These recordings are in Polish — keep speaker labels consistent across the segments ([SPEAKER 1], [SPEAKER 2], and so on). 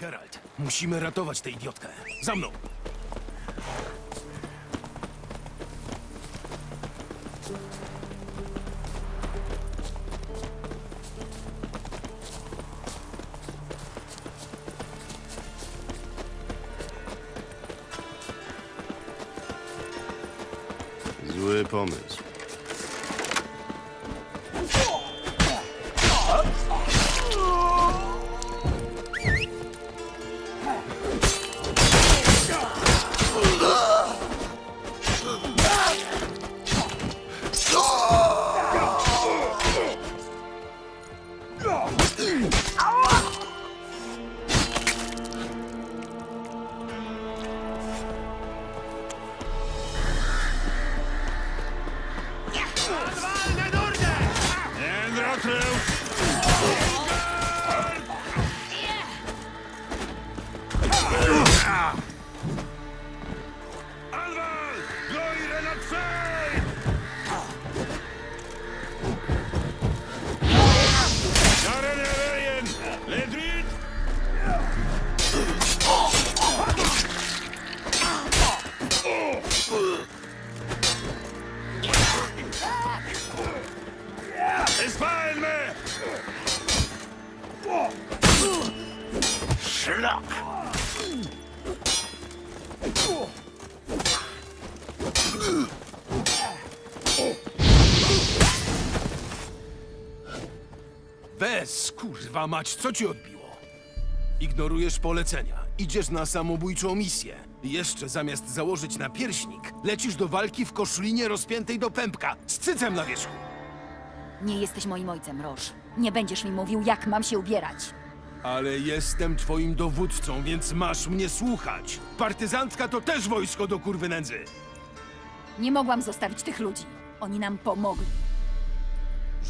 [SPEAKER 1] Geralt, musimy ratować tę idiotkę. Za mną!
[SPEAKER 2] Zły pomysł.
[SPEAKER 1] Wes, kurwa mać, co ci odbiło? Ignorujesz polecenia, idziesz na samobójczą misję. Jeszcze zamiast założyć na pierśnik, lecisz do walki w koszlinie rozpiętej do pępka, z cycem na wierzchu.
[SPEAKER 3] Nie jesteś moim ojcem, Roż. Nie będziesz mi mówił, jak mam się ubierać.
[SPEAKER 1] Ale jestem twoim dowódcą, więc masz mnie słuchać. Partyzantka to też wojsko do kurwy nędzy.
[SPEAKER 3] Nie mogłam zostawić tych ludzi. Oni nam pomogli.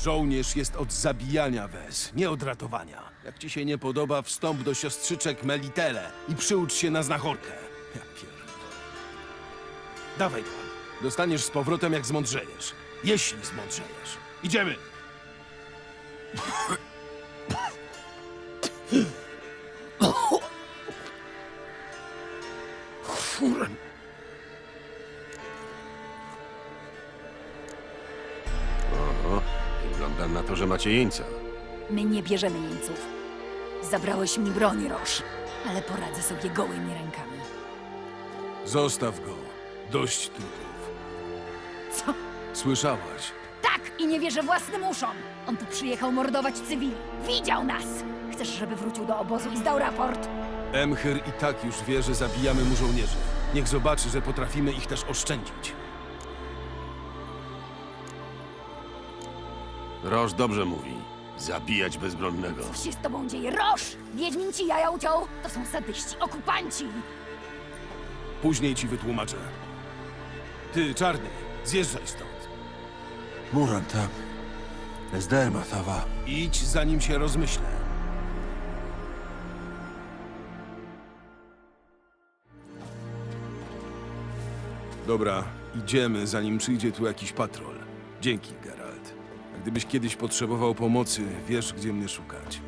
[SPEAKER 1] Żołnierz jest od zabijania, Wes, nie od ratowania. Jak ci się nie podoba, wstąp do siostrzyczek Melitele i przyucz się na znachorkę. Ja pierdolę. Dawaj go. Dostaniesz z powrotem, jak zmądrzejesz. Jeśli zmądrzejesz. Idziemy.
[SPEAKER 2] Oho, wygląda na to, że macie jeńca.
[SPEAKER 3] My nie bierzemy jeńców. Zabrałeś mi broń, Roż. Ale poradzę sobie gołymi rękami.
[SPEAKER 1] Zostaw go. Dość trupów.
[SPEAKER 3] Co?
[SPEAKER 1] Słyszałaś?
[SPEAKER 3] Tak! I nie wierzę własnym uszom! On tu przyjechał mordować cywili. Widział nas! Chcesz, żeby wrócił do obozu i zdał raport?
[SPEAKER 1] Emhyr i tak już wie, że zabijamy mu żołnierzy. Niech zobaczy, że potrafimy ich też oszczędzić.
[SPEAKER 2] Roż dobrze mówi. Zabijać bezbronnego.
[SPEAKER 3] Co się z tobą dzieje? Roż! Wiedźmin ci jaja uciął? To są sadyści, okupanci!
[SPEAKER 1] Później ci wytłumaczę. Ty, czarny, zjeżdżaj stąd.
[SPEAKER 4] Muranta. Ezderma tava.
[SPEAKER 1] Idź, zanim się rozmyślę. Dobra, idziemy, zanim przyjdzie tu jakiś patrol. Dzięki, Geralt. Gdybyś kiedyś potrzebował pomocy, wiesz, gdzie mnie szukać.